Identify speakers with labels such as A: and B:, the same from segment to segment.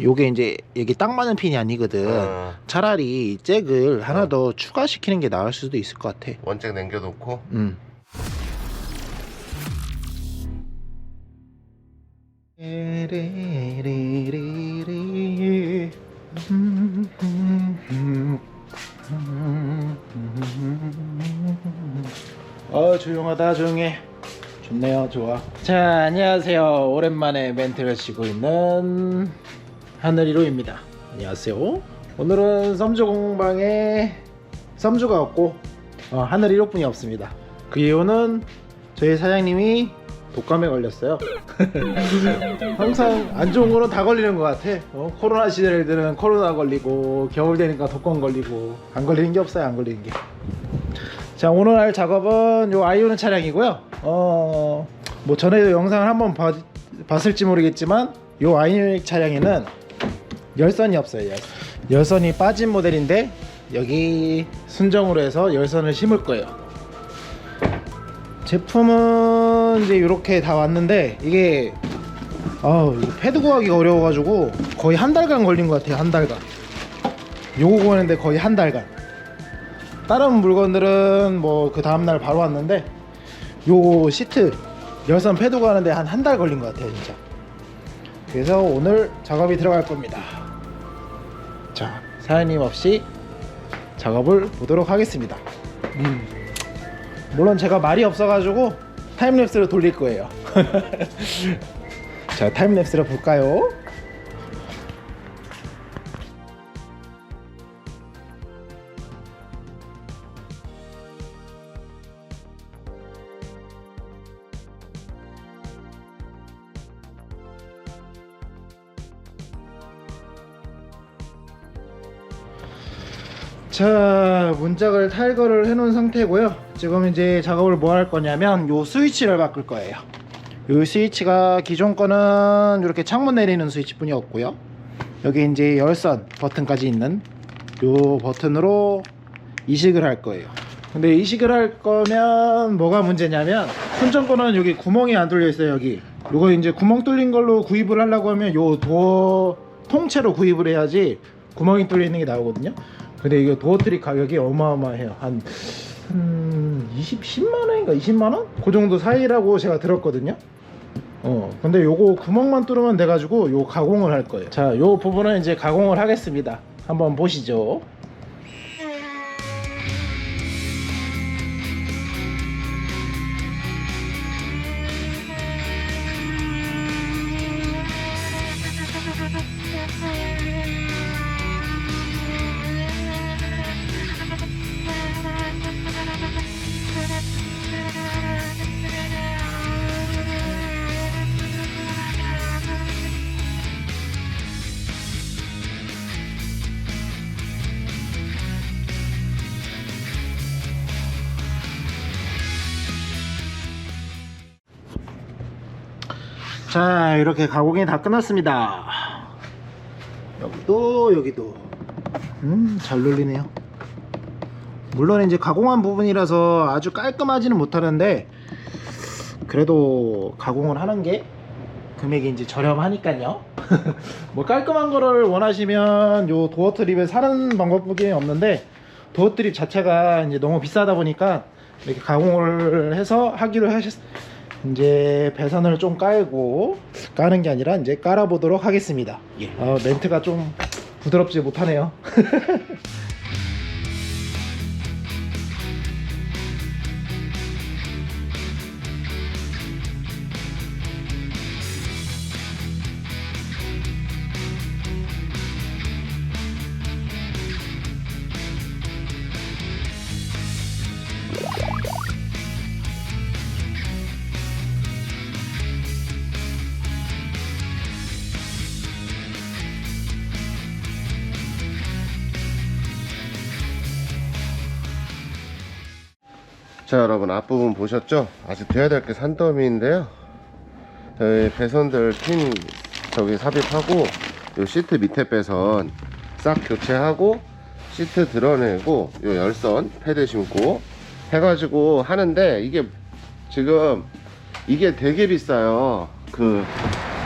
A: 요게 이제 여기 딱 맞는 핀이 아니거든.
B: 어,
A: 차라리 이 잭을 하나 더 추가시키는 게 나을 수도 있을 것 같아.
B: 원잭 남겨놓고
A: 음. 어 조용하다 조용해 좋네요 좋아 자 안녕하세요 오랜만에 멘트를 치고 있는 하늘이로입니다. 안녕하세요. 오늘은 썸주 공방에 썸주가 없고 어, 하늘이로뿐이 없습니다. 그 이유는 저희 사장님이 독감에 걸렸어요. 항상 안 좋은 거는 다 걸리는 것 같아. 어, 코로나 시대들은 코로나 걸리고 겨울 되니까 독감 걸리고 안 걸리는 게 없어요 안 걸리는 게. 자 오늘 할 작업은 요 아이오는 차량이고요. 어 뭐 전에도 영상을 한번 봐- 봤을지 모르겠지만 요 아이오닉 차량에는 열선이 없어요 열선. 열선이 빠진 모델인데 여기 순정으로 해서 열선을 심을 거예요. 제품은 이제 이렇게 다 왔는데 이게 아 패드 구하기가 어려워가지고 거의 한 달간 걸린 것 같아요 한 달간. 요거 구하는데 거의 한 달간. 다른 물건들은 뭐 그 다음날 바로 왔는데 요 시트 열선 패드 구하는데 한 한 달 걸린 것 같아요 진짜. 그래서 오늘 작업이 들어갈 겁니다 자 사장님 없이 작업을 보도록 하겠습니다. 음. 물론 제가 말이 없어가지고 타임랩스를 돌릴 거예요. 자 타임랩스를 볼까요 자 문짝을 탈거를 해 놓은 상태고요. 지금 이제 작업을 뭐 할 거냐면 요 스위치를 바꿀 거예요. 요 스위치가 기존 거는 이렇게 창문 내리는 스위치뿐이 없고요. 여기 이제 열선 버튼까지 있는 요 버튼으로 이식을 할 거예요. 근데 이식을 할 거면 뭐가 문제냐면 순정 거는 여기 구멍이 안 뚫려 있어요 여기. 요거 이제 구멍 뚫린 걸로 구입을 하려고 하면 요 도어 통째로 구입을 해야지 구멍이 뚫려 있는 게 나오거든요 근데 이거 도어 트리 가격이 어마어마해요. 한, 한 20, 10만 원인가? 20만 원? 그 정도 사이라고 제가 들었거든요. 어 근데 요거 구멍만 뚫으면 돼가지고 요 가공을 할 거예요. 자 요 부분은 이제 가공을 하겠습니다. 한번 보시죠 자 이렇게 가공이 다 끝났습니다. 여기도 여기도. 음잘 눌리네요. 물론 이제 가공한 부분이라서 아주 깔끔하지는 못하는데 그래도 가공을 하는 게 금액이 이제 저렴하니까요. 뭐 깔끔한 거를 원하시면 요 도어 트립을 사는 방법밖에 없는데 도어 트립 자체가 이제 너무 비싸다 보니까 이렇게 가공을 해서 하기로 하셨 이제 배선을 좀 깔고 까는 게 아니라 이제 깔아보도록 하겠습니다. 어, 멘트가 좀 부드럽지 못하네요.
B: 자 여러분 앞부분 보셨죠? 아직 돼야 될 게 산더미인데요. 저희 배선들 핀 저기 삽입하고 요 시트 밑에 배선 싹 교체하고 시트 드러내고 요 열선 패드 심고 해가지고 하는데 이게 지금 이게 되게 비싸요. 그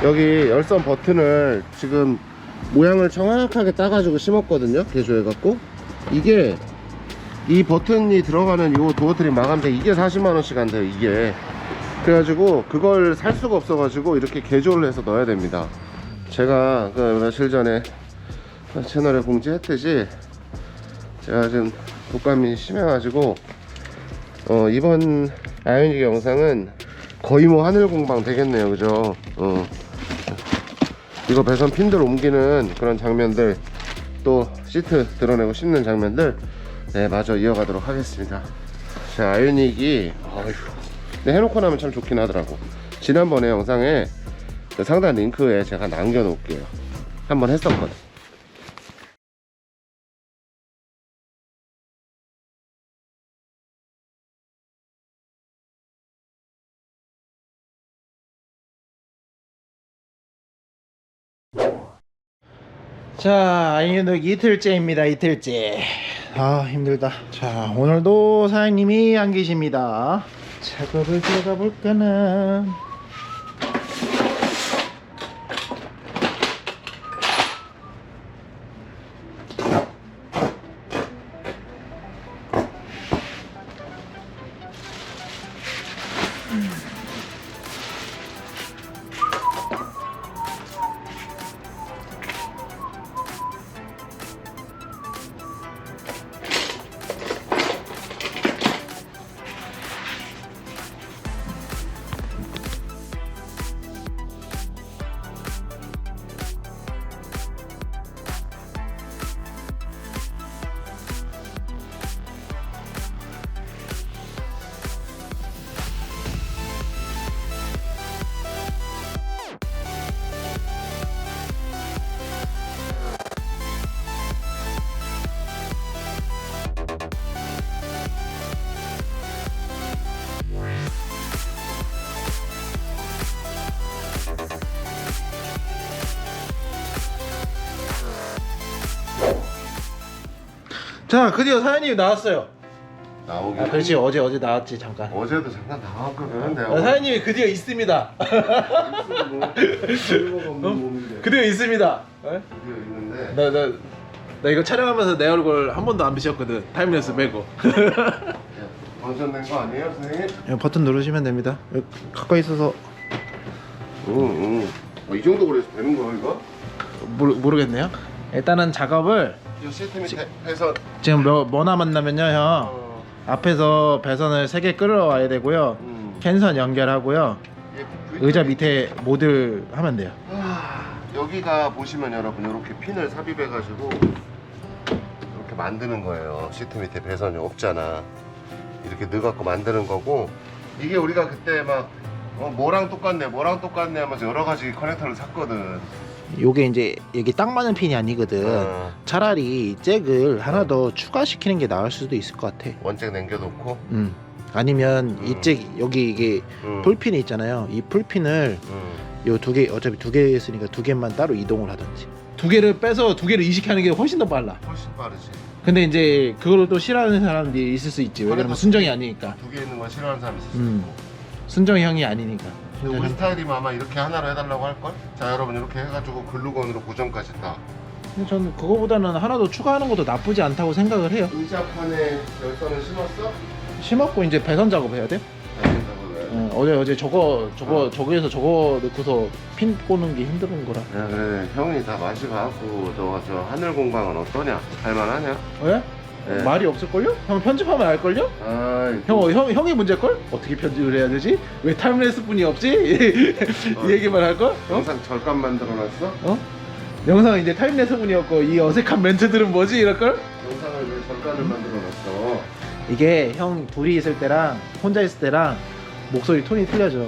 B: 여기 열선 버튼을 지금 모양을 정확하게 따가지고 심었거든요. 개조해갖고. 이게 이 버튼이 들어가는 요 도어 트림 마감재 이게 40만원씩 한대요 이게. 그래가지고 그걸 살 수가 없어가지고 이렇게 개조를 해서 넣어야 됩니다. 제가 그 며칠 전에 채널에 공지했듯이 제가 지금 독감이 심해가지고 어 이번 아이오닉 영상은 거의 뭐 하늘 공방 되겠네요 그죠? 어. 이거 배선 핀들 옮기는 그런 장면들 또 시트 드러내고 씹는 장면들 네 마저 이어가도록 하겠습니다. 자 아이오닉이 어휴. 근데 해놓고 나면 참 좋긴 하더라고. 지난번에 영상에 그 상단 링크에 제가 남겨 놓을게요. 한번 했었거든.
A: 자, 아이유는 이틀째입니다. 이틀째. 아, 힘들다. 자, 오늘도 사장님이 안 계십니다. 작업을 들어가 볼까나. 자, 드디어 사장님이 나왔어요.
B: 나오긴
A: 아, 그렇지. 어제 어제 나왔지, 잠깐.
B: 어제도 잠깐 나왔거든 내가
A: 아, 사장님이 드디어 있습니다.
B: 없는
A: 드디어 있습니다. 어?
B: 있는데
A: 나, 나, 나 이거 촬영하면서 내 얼굴 한 번도 안 비쳤거든. 타임레스 빼고.
B: 완전된 거 아니에요 선생님?
A: 이 버튼 누르시면 됩니다. 여기 가까이 있어서
B: 응응 어, 이 정도 그래서 되는 거야 이거?
A: 모르, 모르겠네요. 일단은 작업을
B: 이 해서
A: 지금 뭐, 뭐 남았냐면요, 형.
B: 어,
A: 앞에서 배선을 3개 끌어와야 되고요.
B: 음.
A: 캔선 연결하고요.
B: 이게
A: 의자 밑에 모듈 하면 돼요.
B: 아, 여기가 보시면 여러분 이렇게 핀을 삽입해 가지고 이렇게 만드는 거예요. 시트 밑에 배선이 없잖아. 이렇게 넣어갖고 만드는 거고 이게 우리가 그때 막 어, 뭐랑 똑같네, 뭐랑 똑같네 하면서 여러 가지 커넥터를 샀거든.
A: 요게 이제 여기 딱 맞는 핀이 아니거든.
B: 어,
A: 차라리 잭을 하나 더 추가시키는 게 나을 수도 있을 것 같아.
B: 원잭 남겨놓고.
A: 음. 아니면
B: 음.
A: 이잭 여기 이게
B: 음,
A: 풀핀이 있잖아요. 이 풀핀을
B: 음.
A: 요 두 개 어차피 두 개 있으니까 두 개만 따로 이동을 하든지. 두 개를 빼서 두 개를 이식하는 게 훨씬 더 빨라.
B: 훨씬 빠르지.
A: 근데 이제 그거를 또 싫어하는 사람들이 있을 수 있지. 왜냐면 순정이 아니니까.
B: 두 개 있는 거 싫어하는 사람이 있을 수
A: 음.
B: 있고.
A: 순정이 형이 아니니까.
B: 우리 스타일이면 아마 이렇게 하나로 해달라고 할걸? 자 여러분 이렇게 해가지고 글루건으로 고정까지 다
A: 근데 저는 그거보다는 하나 더 추가하는 것도 나쁘지 않다고 생각을 해요.
B: 의자판에 열선을 심었어?
A: 심었고 이제 배선 작업해야 돼.
B: 잘 된다고
A: 어, 어제 어제 저거 저거 저기에서 저거 넣고서 핀 꼬는 게 힘든 거라.
B: 야 그래 형이 다 마시고 너저 하늘 공방은 어떠냐? 할만하냐?
A: 왜?
B: 네.
A: 말이 없을걸요? 형 편집하면 알걸요?
B: 아이
A: 형, 어, 형, 형이 문제걸? 어떻게 편집을 해야 되지? 왜 타임레스 뿐이 없지? 이 얘기만 할걸? 어?
B: 영상 절감 만들어놨어?
A: 어? 영상은 이제 타임레스 뿐이었고 이 어색한 멘트들은 뭐지? 이럴걸?
B: 영상을 왜 절감을 만들어놨어?
A: 이게 형 둘이 있을 때랑 혼자 있을 때랑 목소리 톤이 틀려져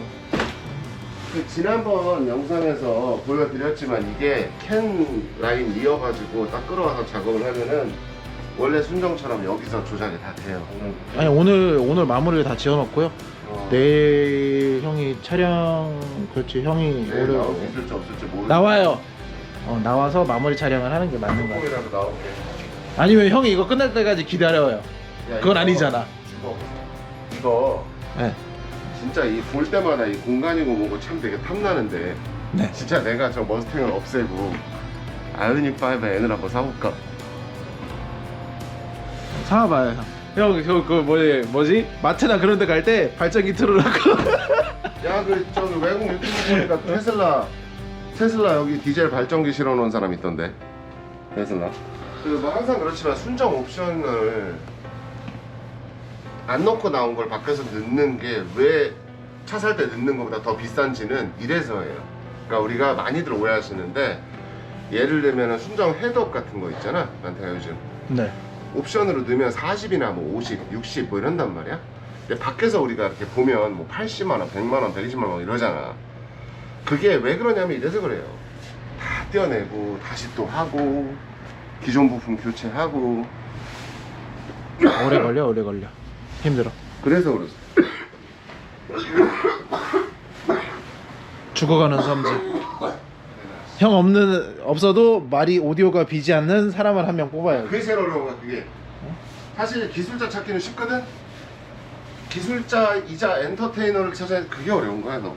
B: 그 지난번 영상에서 보여드렸지만 이게 캔 라인 이어가지고 딱 끌어와서 작업을 하면은 원래 순정처럼 여기서 조작이 다 돼요.
A: 아니 오늘 오늘 마무리를 다 지어놓고요
B: 어,
A: 내일 형이 촬영 그렇지 형이
B: 내일
A: 오늘
B: 나올 수 있을지 없을지 모르.
A: 나와요 어, 나와서 마무리 촬영을 하는 게 맞는 거 같아
B: 조금이라도 나오게.
A: 아니면 형이 이거 끝날 때까지 기다려요
B: 야,
A: 그건
B: 이거
A: 아니잖아
B: 이거 이거
A: 네.
B: 진짜 이 볼 때마다 이 공간이고 뭐고 참 되게 탐나는데
A: 네.
B: 진짜 내가 저 머스탱을 없애고 아이오닉 5 N을 한번 사볼까?
A: 사와봐요 형. 형, 저, 그, 뭐지, 뭐지? 마트나 그런 데 갈 때 발전기 틀으라고.
B: 야, 그 저기 외국 유튜브 보니까 테슬라 테슬라 여기 디젤 발전기 실어 놓은 사람 있던데. 테슬라. 그뭐 항상 그렇지만 순정 옵션을 안 넣고 나온 걸 밖에서 넣는 게 왜 차 살 때 넣는 것보다 더 비싼지는 이래서예요. 그러니까 우리가 많이들 오해하시는데 예를 들면 순정 헤드업 같은 거 있잖아. 나한테 요즘
A: 네.
B: 옵션으로 넣으면 40이나 뭐 50, 60 뭐 이런단 말이야. 근데 밖에서 우리가 이렇게 보면 뭐 80만 원, 100만 원, 120만 원 이러잖아. 그게 왜 그러냐면 이래서 그래요. 다 떼어내고 다시 또 하고 기존 부품 교체하고
A: 오래 걸려, 오래 걸려. 힘들어.
B: 그래서 그러지.
A: 죽어가는 섬지. 형 없는 없어도 말이 오디오가 비지 않는 사람을 한 명 뽑아야 돼.
B: 그게 제일 어려운 거야 그게. 사실 기술자 찾기는 쉽거든. 기술자이자 엔터테이너를 찾아야 그게 어려운 거야 너.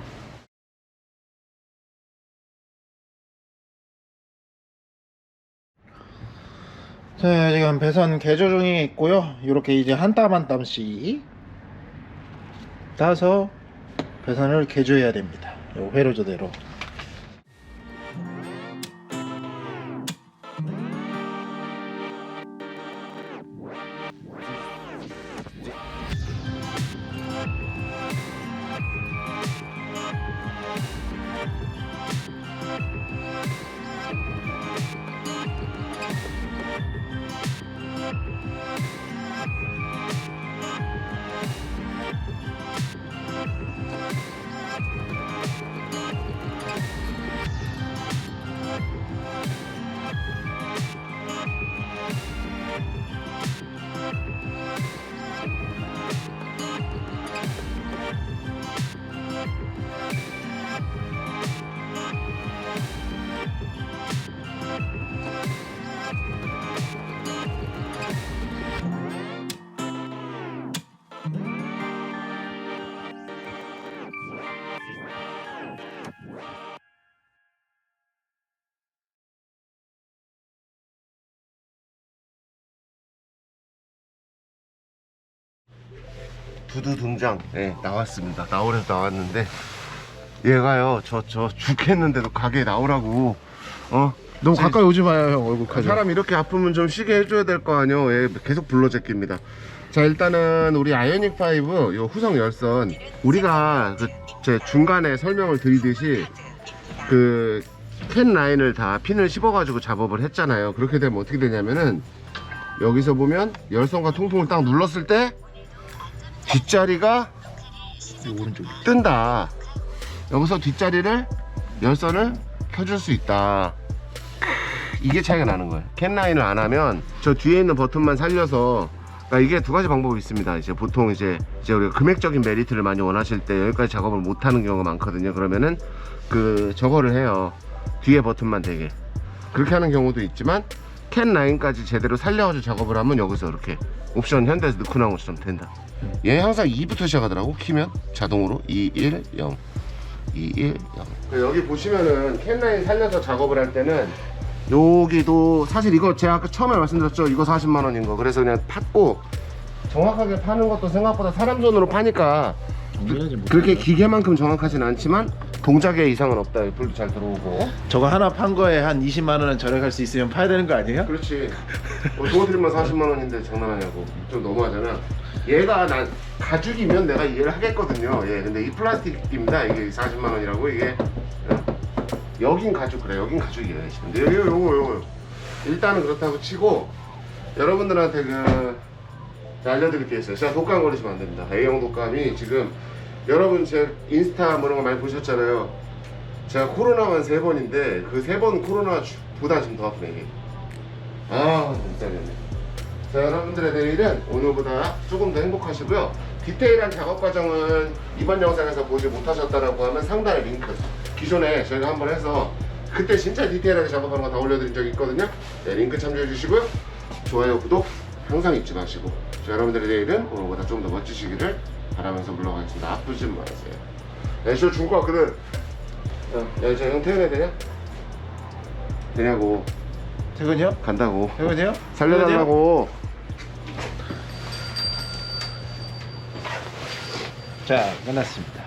A: 자, 지금 배선 개조 중에 있고요. 이렇게 이제 한 땀 한 땀씩 따서 배선을 개조해야 됩니다. 요 회로조대로.
B: 두두 등장 네, 나왔습니다. 나오래서 나왔는데 얘가요 저 저 죽겠는데도 가게에 나오라고 어?
A: 너무 가까이 오지 마요, 형 얼굴
B: 그. 사람 이렇게 아프면 좀 쉬게 해줘야 될 거 아니요? 얘 계속 불러 제낍니다. 자 일단은 우리 아이오닉 5 요 후성 열선. 우리가 그 제 중간에 설명을 드리듯이 그 캔 라인을 다 핀을 씹어가지고 작업을 했잖아요. 그렇게 되면 어떻게 되냐면은 여기서 보면 열선과 통풍을 딱 눌렀을 때 뒷자리가
A: 오른쪽.
B: 뜬다. 여기서 뒷자리를 열선을 켜줄 수 있다. 이게 차이가 나는 거예요. 캔라인을 안 하면 저 뒤에 있는 버튼만 살려서 그러니까 이게 두 가지 방법이 있습니다. 이제 보통 이제 이제 우리가 금액적인 메리트를 많이 원하실 때 여기까지 작업을 못 하는 경우가 많거든요. 그러면은 그 저거를 해요. 뒤에 버튼만 되게 그렇게 하는 경우도 있지만 캔 라인까지 제대로 살려가지고 작업을 하면 여기서 이렇게 옵션 현대에서 넣고 나온 것처럼 된다. 얘 항상 2부터 시작하더라고 키면. 자동으로. 2, 1, 0 2, 1, 0 여기 보시면은 캔라인 살려서 작업을 할 때는 여기도 사실 이거 제가 아까 처음에 말씀드렸죠. 이거 40만원인 거. 그래서 그냥 팠고 정확하게 파는 것도 생각보다 사람 손으로 파니까
A: 못.
B: 그렇게 기계만큼 정확하진 않지만 동작에 이상은 없다 불도 잘 들어오고
A: 저거 하나 판 거에 한 20만 원은 절약할 수 있으면 파야 되는 거 아니에요?
B: 그렇지. 뭐 도어드림만 40만 원인데 장난하냐고. 좀 너무하잖아. 얘가 난 가죽이면 내가 이해를 하겠거든요. 예, 근데 이 플라스틱입니다. 이게 40만 원이라고 이게. 어? 여긴 가죽 그래. 여긴 가죽이에요. 근데 여기 요거 요거. 일단은 그렇다고 치고 여러분들한테 그 제가 알려드릴 게 있어요. 제가 독감 걸리시면 안 됩니다. A형 독감이 지금 여러분 제 인스타 뭐 이런 거 많이 보셨잖아요. 제가 코로나만 세 번인데 그 세 번 코로나보다 지금 더 아프네 이게. 아 진짜겠네. 자 여러분들의 내일은 오늘보다 조금 더 행복하시고요. 디테일한 작업 과정은 이번 영상에서 보지 못하셨다라고 하면 상단에 링크 기존에 저희가 한번 해서 그때 진짜 디테일하게 작업하는 거 다 올려드린 적이 있거든요. 네, 링크 참조해 주시고요. 좋아요, 구독 항상 잊지 마시고 자, 여러분들의 내일은 오늘보다 좀 더 멋지시기를 바라면서 물러갈 수 나쁘진 마세요. 애쇼 중과 그래. 야, 이제 형 퇴근해야 되냐? 되냐고.
A: 퇴근이요?
B: 간다고.
A: 퇴근이요?
B: 살려달라고.
A: 자, 끝났습니다.